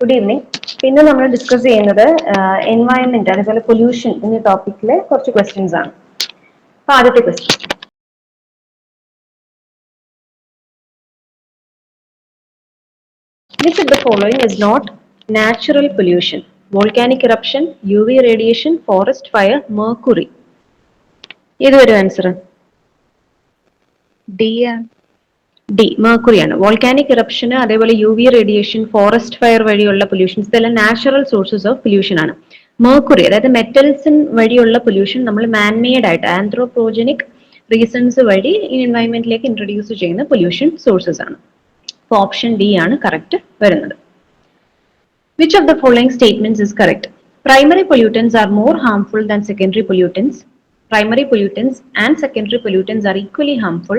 Good evening പിന്നെ നമ്മൾ discuss ചെയ്യുന്നത് എൻവയൺമെന്റ് അതേപോലെ പൊല്യൂഷൻ എന്ന ടോപ്പിക്കിലെ കുറച്ച് ക്വസ്റ്റ്യൻസ് ആണ്. അപ്പൊ ആദ്യത്തെ question Which of the following is not natural pollution? Volcanic eruption, UV radiation, forest fire, mercury. ഏത് വരും ആൻസർ ഡി ആണ് ഡി ആണ് വോൾക്കാനിക് ഇറപ്ഷന് അതേപോലെ U V radiation forest fire വഴിയുള്ള പൊല്യൂഷൻസ് ഇതെല്ലാം നാച്ചുറൽ സോഴ്സസ് ഓഫ് പൊല്യൂഷൻ ആണ്. Mercury അതായത് മെറ്റൽസിൻ വഴിയുള്ള പൊല്യൂഷൻ നമ്മൾ മാൻമെയ്ഡ് ആയിട്ട് ആന്ത്രോപ്രോജനിക് റീസൺസ് വഴി ഈ എൻവയൺമെന്റിലേക്ക് ഇൻട്രൊഡ്യൂസ് ചെയ്യുന്ന പൊല്യൂഷൻ സോഴ്സസ് ആണ്. അപ്പൊ ഓപ്ഷൻ ഡി ആണ് കറക്റ്റ് വരുന്നത്. Which of the following statements is correct Primary pollutants are more harmful than secondary pollutants. Primary pollutants and secondary pollutants are equally harmful.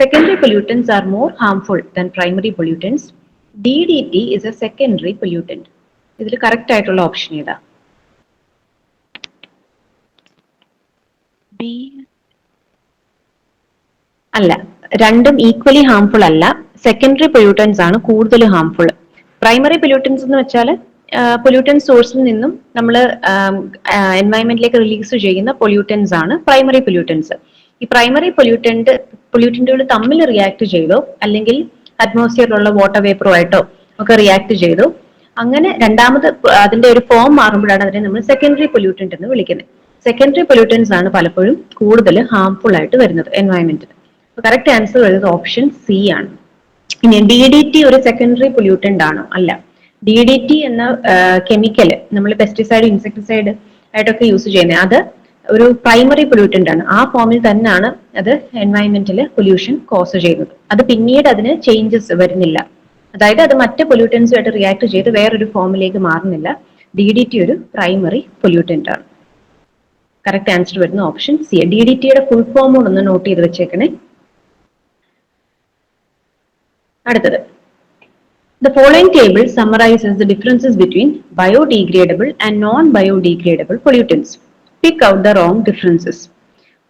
Secondary pollutants are more harmful than primary pollutants. DDT is a secondary pollutant. ഇതിൽ correct ആയിട്ടുള്ള option ഏതാ? B അല്ല രണ്ടും equally harmful അല്ല. Secondary pollutants ആണ് കൂടുതൽ harmful primary pollutants എന്ന് വെച്ചാൽ പൊല്യൂട്ടൻ സോഴ്സിൽ നിന്നും നമ്മൾ എൻവയൺമെന്റിലേക്ക് റിലീസ് ചെയ്യുന്ന പൊല്യൂട്ടൻസ് ആണ് പ്രൈമറി പൊല്യൂട്ടൻസ് ഈ പ്രൈമറി പൊല്യൂട്ടന്റ് പൊല്യൂട്ടന്റുകൾ തമ്മിൽ റിയാക്ട് ചെയ്തോ. അല്ലെങ്കിൽ അറ്റ്മോസ്ഫിയറിലുള്ള വാട്ടർ വേപ്പറോ ആയിട്ടോ ഒക്കെ റിയാക്ട് ചെയ്തു. അങ്ങനെ രണ്ടാമത് അതിന്റെ ഒരു ഫോം മാറുമ്പോഴാണ് അതിനെ നമ്മൾ സെക്കൻഡറി പൊല്യൂട്ടന്റ് എന്ന് വിളിക്കുന്നത്. സെക്കൻഡറി പൊല്യൂട്ടൻസ് ആണ് പലപ്പോഴും കൂടുതൽ ഹാംഫുൾ ആയിട്ട് വരുന്നത് എൻവയൺമെന്റിന് കറക്റ്റ് ആൻസർ വരുന്നത് ഓപ്ഷൻ സി ആണ്. ഇനി ഡി ഡി ടി ഒരു സെക്കൻഡറി പൊല്യൂട്ടന്റ് ആണോ? അല്ല. ഡി ഡി ടി എന്ന കെമിക്കൽ നമ്മൾ പെസ്റ്റിസൈഡ് ഇൻസെക്ടിസൈഡ് ആയിട്ടൊക്കെ യൂസ് ചെയ്യുന്നത്. അത് ഒരു പ്രൈമറി പൊല്യൂട്ടന്റ് ആണ്. ആ ഫോമിൽ തന്നെയാണ് അത് എൻവയൺമെന്റിൽ പൊല്യൂഷൻ കോസ് ചെയ്യുന്നത്. അത് പിന്നീട് അതിന് ചേഞ്ചസ് വരുന്നില്ല. അതായത് അത് മറ്റ് പൊല്യൂട്ടൻസുമായിട്ട് റിയാക്ട് ചെയ്ത് വേറൊരു ഫോമിലേക്ക് മാറുന്നില്ല. ഡി ഡി ടി ഒരു പ്രൈമറി പൊല്യൂട്ടന്റ് ആണ്. കറക്റ്റ് ആൻസർ വരുന്ന ഓപ്ഷൻ സി ഡി ഡി ടിയുടെ ഫുൾ ഫോം ഒന്ന് നോട്ട് ചെയ്ത് വെച്ചേക്കണേ. അടുത്തത്. The following table summarises the differences between biodegradable and non biodegradable pollutants. Pick out the wrong differences.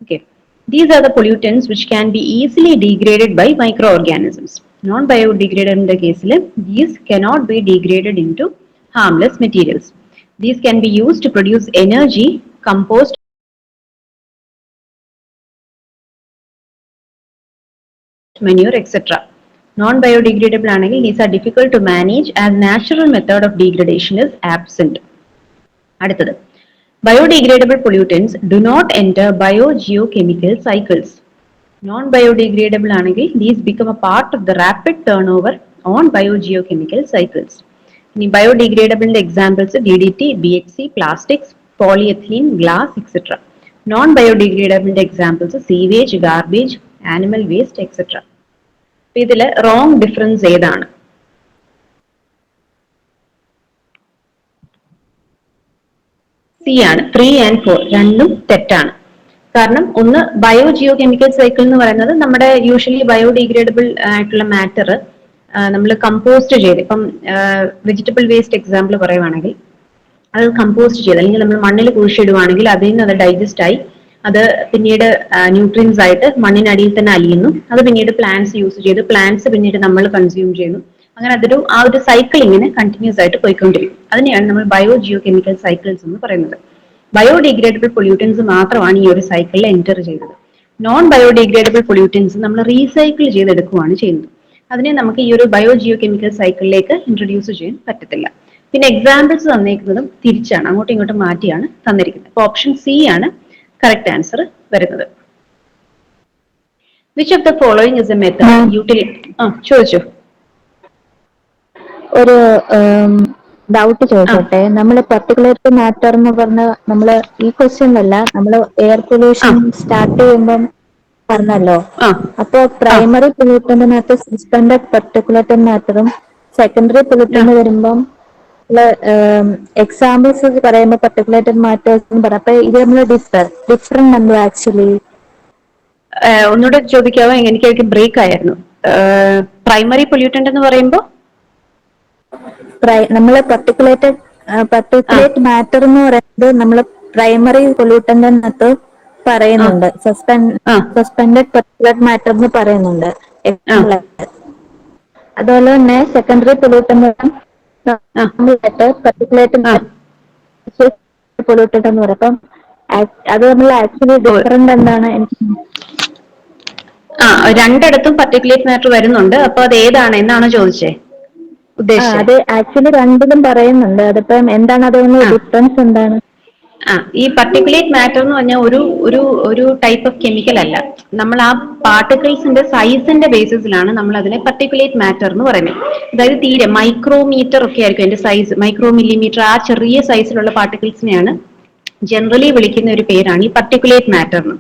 Okay. These are the pollutants which can be easily degraded by microorganisms. Non-biodegradable in the case, these cannot be degraded into harmless materials. These can be used to produce energy, compost, manure, etc. Non-biodegradable ആണെങ്കിൽ these are difficult to manage as natural method of degradation is absent. അടുത്തത് biodegradable pollutants do not enter biogeochemical cycles. Non-biodegradable ആണെങ്കിൽ these become a part of the rapid turnover on biogeochemical cycles. ഇനി biodegradable examples D D T B H C plastics polyethylene glass etcetera non ബയോഡിഗ്രേഡബിളിന്റെ examples sewage garbage animal waste etcetera അപ്പൊ wrong difference ഏതാണ് C ആണ്. Three and four രണ്ടും തെറ്റാണ്. കാരണം ഒന്ന് bio Jio chemical cycle എന്ന് പറയുന്നത് നമ്മുടെ യൂഷ്വലി ബയോഡിഗ്രേഡബിൾ ആയിട്ടുള്ള മാറ്റർ നമ്മൾ കമ്പോസ്റ്റ് ചെയ്ത്. ഇപ്പം വെജിറ്റബിൾ വേസ്റ്റ് എക്സാമ്പിൾ പറയുവാണെങ്കിൽ അത് കമ്പോസ്റ്റ് ചെയ്ത് അല്ലെങ്കിൽ നമ്മൾ മണ്ണിൽ കുഴിച്ചിടുവാണെങ്കിൽ അതിൽ നിന്ന് അത് ഡൈജസ്റ്റ് ആയി അത് പിന്നീട് ന്യൂട്രിയൻസ് ആയിട്ട് മണ്ണിനടിയിൽ തന്നെ അലിയുന്നു. അത് പിന്നീട് പ്ലാന്റ്സ് യൂസ് ചെയ്ത്. പ്ലാന്റ്സ് പിന്നീട് നമ്മൾ കൺസ്യൂം ചെയ്യുന്നു. അങ്ങനെ അതൊരു ആ ഒരു സൈക്കിൾ ഇങ്ങനെ കണ്ടിന്യൂസ് ആയിട്ട് പോയിക്കൊണ്ടിരിക്കും. അതിനെയാണ് നമ്മൾ ബയോ ജിയോ കെമിക്കൽ സൈക്കിൾസ് എന്ന് പറയുന്നത്. ബയോഡിഗ്രേഡബിൾ പൊല്യൂട്ടൻസ് മാത്രമാണ് ഈ ഒരു സൈക്കിളിൽ എന്റർ ചെയ്തത്. നോൺ ബയോഡിഗ്രേഡബിൾ പൊല്യൂട്ടൻസ് നമ്മൾ റീസൈക്കിൾ ചെയ്തെടുക്കുകയാണ് ചെയ്യുന്നത്. അതിനെ നമുക്ക് ഈ ഒരു ബയോ ജിയോ കെമിക്കൽ സൈക്കിളിലേക്ക് ഇൻട്രൊഡ്യൂസ് ചെയ്യാൻ പറ്റത്തില്ല. പിന്നെ എക്സാമ്പിൾസ് തന്നേക്കുന്നതും തിരിച്ചാണ് അങ്ങോട്ടും ഇങ്ങോട്ടും മാറ്റിയാണ് തന്നിരിക്കുന്നത്. അപ്പൊ ഓപ്ഷൻ സി ആണ് കറക്റ്റ് ആൻസർ വരുന്നത്. Which of the following is a method utilise ആ ചോദിച്ചു. ഒരു ഡൗട്ട് ചോദിക്കട്ടെ? നമ്മൾ പർട്ടിക്കുലർ മാറ്റർ എന്ന് പറഞ്ഞ നമ്മൾ ഈ ക്വസ്റ്റ്യനിലല്ല നമ്മൾ എയർ പൊല്യൂഷൻ സ്റ്റാർട്ട് ചെയ്യുമ്പം പറഞ്ഞല്ലോ? അപ്പോ പ്രൈമറി പൊല്യൂട്ടന്റിനകത്ത് സസ്പെൻഡഡ് പർട്ടിക്കുലേറ്റഡ് മാറ്ററും സെക്കൻഡറി പൊല്യൂട്ടന്റ് വരുമ്പം എക്സാമ്പിൾസ് പറയുമ്പോൾ പർട്ടിക്കുലേറ്റഡ് മാറ്റേഴ്സ് എന്ന് പറയാം അപ്പൊ ഇത് നമ്മൾ ഡിഫർ ഡിഫറെന്റ് നമ്മൾ ആക്ച്വലി ഒന്നുകൂടെ ചോദിക്കാവോ? എനിക്ക് ബ്രേക്ക് ആയിരുന്നു. പ്രൈമറി പൊല്യൂട്ടന്റ് എന്ന് പറയുമ്പോൾ നമ്മൾ പർട്ടിക്കുലേറ്റഡ് പർട്ടിക്കുലേറ്റ് മാറ്റർ എന്ന് പറയുന്നത് നമ്മൾ പ്രൈമറി പൊല്യൂട്ടന്റിനകത്ത് പറയുന്നുണ്ട്. സസ്പെൻഡ് സസ്പെൻഡഡ് പർട്ടിക്കുലേറ്റ് മാറ്റർ എന്ന് പറയുന്നുണ്ട്. അതുപോലെ തന്നെ സെക്കൻഡറി പൊല്യൂട്ടന്റ് പെർട്ടിക്കുലേറ്റ് ആ. പൊല്യൂട്ടഡ് എന്ന് പറയും. അപ്പം അത് തമ്മിൽ ആക്ച്വലി ഡിഫറെന്റ് എന്താണ് ആ രണ്ടിടത്തും പർട്ടിക്കുലേറ്റ് മാറ്റർ വരുന്നുണ്ട്. അപ്പൊ അത് ഏതാണ് എന്നാണോ ചോദിച്ചേ? ആ അത് ആക്ച്വലി രണ്ടിലും പറയുന്നുണ്ട്. അതിപ്പം എന്താണ് അതൊന്ന് ഡിഫറൻസ് എന്താണ്? ആ ഈ പർട്ടിക്കുലേറ്റ് മാറ്റർ എന്ന് പറഞ്ഞാൽ ഒരു ഒരു ഒരു ടൈപ്പ് ഓഫ് കെമിക്കൽ അല്ല. നമ്മൾ ആ പാർട്ടിക്കിൾസിന്റെ സൈസിന്റെ ബേസിസിലാണ് നമ്മൾ അതിനെ പർട്ടിക്കുലേറ്റ് മാറ്റർ എന്ന് പറയുന്നത്. അതായത് തീരെ മൈക്രോമീറ്റർ ഒക്കെ ആയിരിക്കും അതിന്റെ സൈസ് മൈക്രോ മില്ലിമീറ്റർ ആ ചെറിയ സൈസിലുള്ള പാർട്ടിക്കിൾസിനെയാണ് ജനറലി വിളിക്കുന്ന ഒരു പേരാണ് ഈ പർട്ടിക്കുലേറ്റ് മാറ്റർ എന്ന്.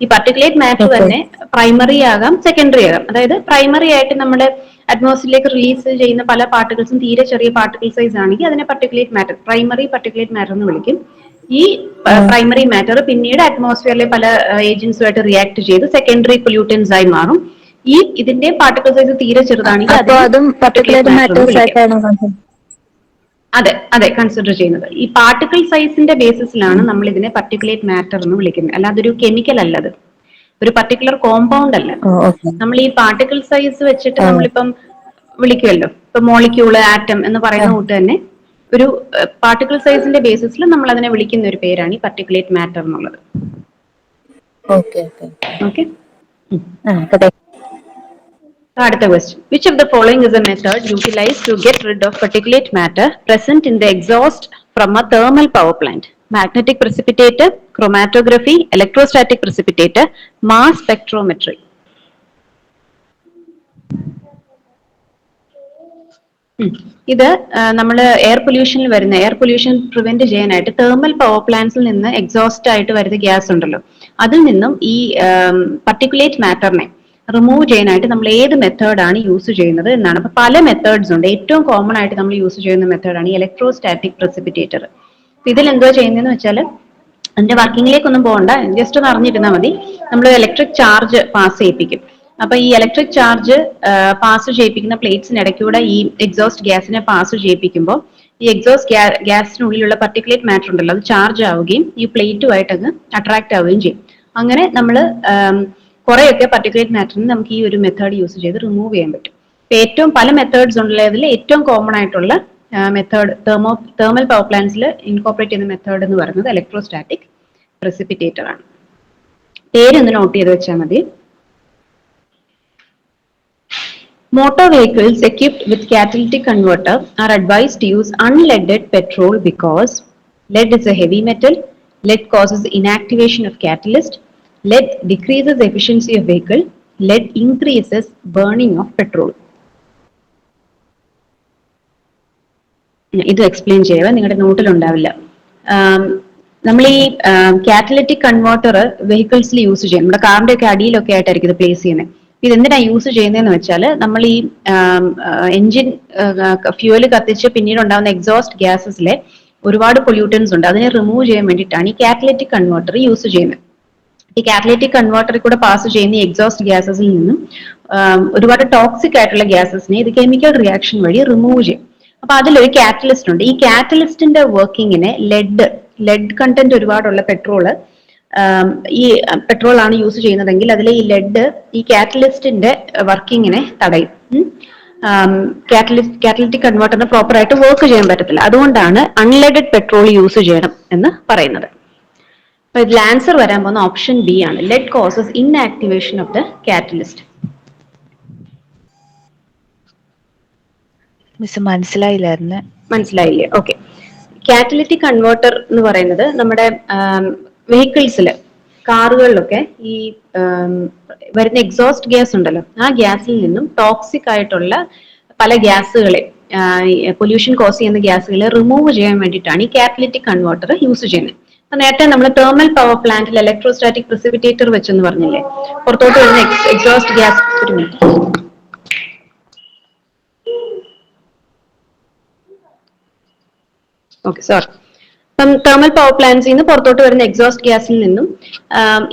ഈ പർട്ടിക്കുലേറ്റ് മാറ്റർ തന്നെ പ്രൈമറി ആകാം സെക്കൻഡറി ആകാം. അതായത് പ്രൈമറി ആയിട്ട് നമ്മുടെ അറ്റ്മോസ്ഫിയറിലേക്ക് റിലീസ് ചെയ്യുന്ന പല പാർട്ടിക്കിൾസും തീരെ ചെറിയ പാർട്ടിക്കിൾ സൈസ് ആണെങ്കിൽ അതിനെ particulate matter primary particulate matter എന്ന് വിളിക്കും. ഈ പ്രൈമറി മാറ്റർ പിന്നീട് അറ്റ്മോസ്ഫിയറിലെ പല ഏജൻസുമായിട്ട് റിയാക്ട് ചെയ്ത് സെക്കൻഡറി പൊല്യൂട്ടൻസ് ആയി മാറും. ഈ ഇതിന്റെ പാർട്ടിക്കിൾ സൈസ് തീരെ ചെറുതാണെങ്കിൽ അതും അതെ അതെ കൺസിഡർ ചെയ്യുന്നത്. ഈ പാർട്ടിക്കിൾ സൈസിന്റെ ബേസിസിലാണ് നമ്മൾ ഇതിനെ പർട്ടിക്കുലേറ്റ് മാറ്റർ എന്ന് വിളിക്കുന്നത്. അല്ലാതെ ഒരു കെമിക്കൽ അല്ല അത് ഒരു പർട്ടിക്കുലർ കോമ്പൗണ്ട് അല്ല. നമ്മൾ ഈ പാർട്ടിക്കിൾ സൈസ് വെച്ചിട്ട്. നമ്മളിപ്പം വിളിക്കുമല്ലോ ഇപ്പൊ മോളിക്യൂൾ ആറ്റം എന്ന് പറയുന്ന കൂട്ട് തന്നെ ഒരു പാർട്ടിക്കിൾ സൈസിന്റെ ബേസിസിൽ നമ്മൾ അതിനെ വിളിക്കുന്ന ഒരു പേരാണ് ഈ പർട്ടിക്കുലേറ്റ് മാറ്റർ എന്നുള്ളത്. ഓക്കെ അടുത്ത question which of the following is a method utilise to get rid of particulate matter present in the exhaust from a thermal power plant magnetic precipitator chromatography electrostatic precipitate mass spectrometry ഇത് നമ്മൾ air പൊല്യൂഷനിൽ വരുന്ന air pollution prevent ചെയ്യാനായിട്ട് thermal power പ്ലാന്റ്സിൽ നിന്ന് exhaust ആയിട്ട് വരുന്ന gas ഉണ്ടല്ലോ. അതിൽ നിന്നും ഈ പർട്ടിക്കുലേറ്റ് മാറ്ററിനെ റിമൂവ് ചെയ്യാനായിട്ട് നമ്മൾ ഏത് മെത്തേഡാണ് യൂസ് ചെയ്യുന്നത് എന്നാണ്. അപ്പൊ പല മെത്തേഡ്സ് ഉണ്ട്. ഏറ്റവും കോമൺ ആയിട്ട് നമ്മൾ യൂസ് ചെയ്യുന്ന മെത്തേഡാണ് ഇലക്ട്രോസ്റ്റാറ്റിക് പ്രസിപ്പിറ്റേറ്റർ ഇതിൽ എന്തോ ചെയ്യുന്നതെന്ന് വെച്ചാൽ അതിന്റെ വർക്കിങ്ങിലേക്കൊന്നും പോകണ്ട. ജസ്റ്റ് ഒന്ന് അറിഞ്ഞിരുന്നാൽ മതി. നമ്മൾ ഇലക്ട്രിക് ചാർജ് പാസ് ചെയ്യിപ്പിക്കും. അപ്പൊ ഈ ഇലക്ട്രിക് ചാർജ് പാസ് ചെയ്യിപ്പിക്കുന്ന പ്ലേറ്റ്സിന് ഇടയ്ക്കൂടെ ഈ എക്സോസ്റ്റ് ഗ്യാസിനെ പാസ് ചെയ്യിപ്പിക്കുമ്പോൾ ഈ എക്സോസ്റ്റ് ഗ്യാസിനുള്ളിലുള്ള പർട്ടിക്കുലേറ്റ് മാറ്റർ ഉണ്ടല്ലോ അത് ചാർജ് ആവുകയും ഈ പ്ലേറ്റുമായിട്ട് അങ്ങ് അട്രാക്ട് ആവുകയും ചെയ്യും. അങ്ങനെ നമ്മൾ കുറെയൊക്കെ പർട്ടിക്കുലേറ്റ് മാറ്ററിന് നമുക്ക് ഈ ഒരു മെത്തേഡ് യൂസ് ചെയ്ത് റിമൂവ് ചെയ്യാൻ പറ്റും. ഏറ്റവും പല മെത്തേഡ്സ് ഉള്ളതിൽ ഏറ്റവും കോമൺ ആയിട്ടുള്ള മെത്തേഡ് തെർമോ തെർമൽ പവർ പ്ലാന്റ്സിൽ ഇൻകോപ്പറേറ്റ് ചെയ്യുന്ന മെത്തേഡ് എന്ന് പറയുന്നത് ഇലക്ട്രോസ്റ്റാറ്റിക് പ്രസിപ്പിറ്റേറ്റർ ആണ് പേരൊന്ന് നോട്ട് ചെയ്ത് വെച്ചാൽ മതി vehicles equipped with catalytic converter are advised to use unleaded petrol because lead is a heavy metal, lead causes inactivation of catalyst, lead decreases the efficiency of vehicle, lead increases burning of petrol. ഇത് explain ചെയ്യുക നിങ്ങളുടെ നോട്ടിൽ ഉണ്ടാവില്ല നമ്മൾ ഈ catalytic converter വെഹിക്കിൾസിൽ use ചെയ്യും. നമ്മുടെ കാറിന്റെ ഒക്കെ അടിയിലൊക്കെ ആയിട്ടായിരിക്കും ഇത് പ്ലേസ് ചെയ്യുന്നത് ഇത് എന്തിനാ യൂസ് ചെയ്യുന്നതെന്ന് വെച്ചാൽ നമ്മൾ ഈ എഞ്ചിൻ ഫ്യൂവൽ കത്തിച്ച് പിന്നീട് ഉണ്ടാകുന്ന എക്സോസ്റ്റ് ഗ്യാസസിലെ ഒരുപാട് പൊല്യൂട്ടൻസ് ഉണ്ട്. അതിനെ റിമൂവ് ചെയ്യാൻ വേണ്ടിയിട്ടാണ് ഈ കാറ്റലറ്റിക് കൺവേർട്ടർ യൂസ് ചെയ്യുന്നത് ഈ കാറ്റലറ്റിക് കൺവേർട്ടറിൽ കൂടെ പാസ് ചെയ്യുന്ന എക്സോസ്റ്റ് ഗ്യാസസിൽ നിന്നും ഒരുപാട് ടോക്സിക് ആയിട്ടുള്ള ഗ്യാസസിനെ ഇത് കെമിക്കൽ റിയാക്ഷൻ വഴി റിമൂവ് ചെയ്യും. അപ്പൊ അതിലൊരു കാറ്റലിസ്റ്റ് ഉണ്ട്. ഈ കാറ്റലിസ്റ്റിന്റെ വർക്കിങ്ങിനെ ലെഡ് ലെഡ് കണ്ടന്റ് ഒരുപാടുള്ള പെട്രോൾ ഈ പെട്രോൾ ആണ് യൂസ് ചെയ്യുന്നതെങ്കിൽ അതിൽ ഈ ലെഡ് ഈ കാറ്റലിസ്റ്റിന്റെ വർക്കിങ്ങിനെ തടയും. കാറ്റലിസ്റ്റ് കാറ്റലിറ്റിക് കൺവേർട്ടറിന് പ്രോപ്പർ ആയിട്ട് വർക്ക് ചെയ്യാൻ പറ്റത്തില്ല. അതുകൊണ്ടാണ് അൺലെഡഡ് പെട്രോൾ യൂസ് ചെയ്യണം എന്ന് പറയുന്നത്. അപ്പൊ ഇതിൽ ആൻസർ വരാൻ പോകുന്ന ഓപ്ഷൻ ബി ആണ്. Lead causes inactivation of the catalyst miss മനസ്സിലായില്ലായിരുന്നു? മനസ്സിലായില്ലേ? ഓക്കെ കാറ്റലിറ്റിക് കൺവേർട്ടർ എന്ന് പറയുന്നത് നമ്മുടെ വെഹിക്കിൾസിൽ കാറുകളിലൊക്കെ ഈ വരുന്ന എക്സോസ്റ്റ് ഗ്യാസ് ഉണ്ടല്ലോ ആ ഗ്യാസിൽ നിന്നും ടോക്സിക് ആയിട്ടുള്ള പല ഗ്യാസുകളെ പൊല്യൂഷൻ കോസ് ചെയ്യുന്ന ഗ്യാസുകളെ റിമൂവ് ചെയ്യാൻ വേണ്ടിയിട്ടാണ് ഈ കാറ്റലിറ്റിക് കൺവേർട്ടർ യൂസ് ചെയ്യുന്നത്. അപ്പൊ നേരത്തെ നമ്മൾ തെർമൽ പവർ പ്ലാന്റിൽ ഇലക്ട്രോസ്റ്റാറ്റിക് പ്രിസിപിറ്റേറ്റർ വെച്ചെന്ന് പറഞ്ഞില്ലേ പുറത്തോട്ട് വരുന്ന എക്സോസ്റ്റ് ഗ്യാസ് ഒരു മിനിറ്റ്. ഓക്കെ സോറി അപ്പം തെർമൽ പവർ പ്ലാന്റ്സിൽ നിന്ന് പുറത്തോട്ട് വരുന്ന എക്സോസ്റ്റ് ഗ്യാസിൽ നിന്നും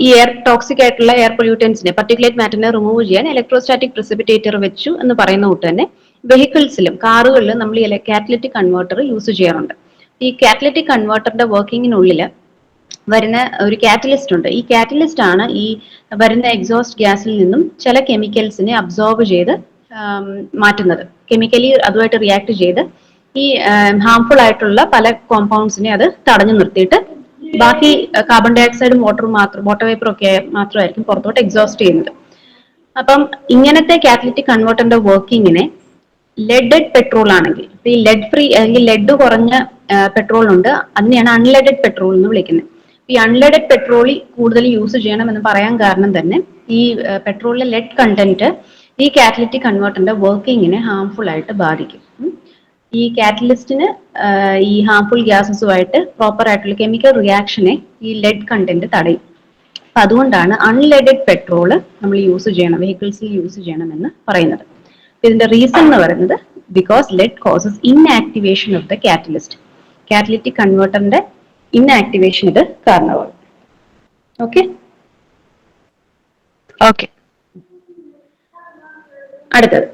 ഈ എയർ ടോക്സിക് ആയിട്ടുള്ള എയർ പൊല്യൂട്ടൻസിനെ പർട്ടിക്കുലേറ്റ് മാറ്ററിനെ റിമൂവ് ചെയ്യാൻ ഇലക്ട്രോസ്റ്റാറ്റിക് പ്രിസിപിറ്റേറ്റർ വെച്ചു എന്ന് പറയുന്ന കൂട്ട് തന്നെ വെഹിക്കിൾസിലും കാറുകളിലും നമ്മൾ ഈ കാറ്റലറ്റിക് കൺവേർട്ടർ യൂസ് ചെയ്യാറുണ്ട്. ഈ കാറ്റലറ്റിക് കൺവേർട്ടറിന്റെ വർക്കിങ്ങിനുള്ളിൽ വരുന്ന ഒരു കാറ്റലിസ്റ്റ് ഉണ്ട്. ഈ കാറ്റലിസ്റ്റ് ആണ് ഈ വരുന്ന എക്സോസ്റ്റ് ഗ്യാസിൽ നിന്നും ചില കെമിക്കൽസിനെ അബ്സോർബ് ചെയ്ത് മാറ്റുന്നത്. കെമിക്കലി അതുമായിട്ട് റിയാക്ട് ചെയ്ത് ഈ ഹാംഫുൾ ആയിട്ടുള്ള പല കോമ്പൗണ്ട്സിനെ അത് തടഞ്ഞു നിർത്തിയിട്ട് ബാക്കി കാർബൺ ഡൈ ഓക്സൈഡും വാട്ടറും മാത്രം വാട്ടർ വേപ്പർ ഒക്കെ മാത്രമായിരിക്കും പുറത്തോട്ട് എക്സോസ്റ്റ് ചെയ്യുന്നത്. അപ്പം ഇങ്ങനത്തെ കാറ്റലിറ്റിക് കൺവേർട്ടറിന്റെ വർക്കിങ്ങിനെ ലെഡഡ് പെട്രോൾ ആണെങ്കിൽ ഈ ലെഡ് ഫ്രീ അല്ലെങ്കിൽ ലെഡ് കുറഞ്ഞ പെട്രോൾ ഉണ്ട് അതിനെയാണ് അൺലെഡഡ് പെട്രോൾ എന്ന് വിളിക്കുന്നത്. ഈ അൺലെഡഡ് പെട്രോൾ കൂടുതൽ യൂസ് ചെയ്യണം എന്ന് പറയാൻ കാരണം തന്നെ ഈ പെട്രോളിലെ ലെഡ് കണ്ടന്റ് ഈ കാറ്റലിറ്റിക് കൺവേർട്ടറിന്റെ വർക്കിങ്ങിനെ ഹാംഫുൾ ആയിട്ട് ബാധിക്കും. ഈ കാറ്റലിസ്റ്റിന് ഈ ഹാംഫുൾ ഗ്യാസസുമായിട്ട് പ്രോപ്പർ ആയിട്ടുള്ള കെമിക്കൽ റിയാക്ഷനെ ഈ ലെഡ് കണ്ടന്റ് തടയും. അപ്പൊ അതുകൊണ്ടാണ് അൺലെഡഡ് പെട്രോൾ നമ്മൾ യൂസ് ചെയ്യണം വെഹിക്കിൾസിൽ യൂസ് ചെയ്യണം എന്ന് പറയുന്നത്. ഇതിന്റെ റീസൺ എന്ന് പറയുന്നത് because lead causes inactivation of the catalyst catalytic കൺവേർട്ടറിന്റെ inactivation ഇത് കാരണമാണ് ഓക്കെ ഓക്കെ അടുത്തത്.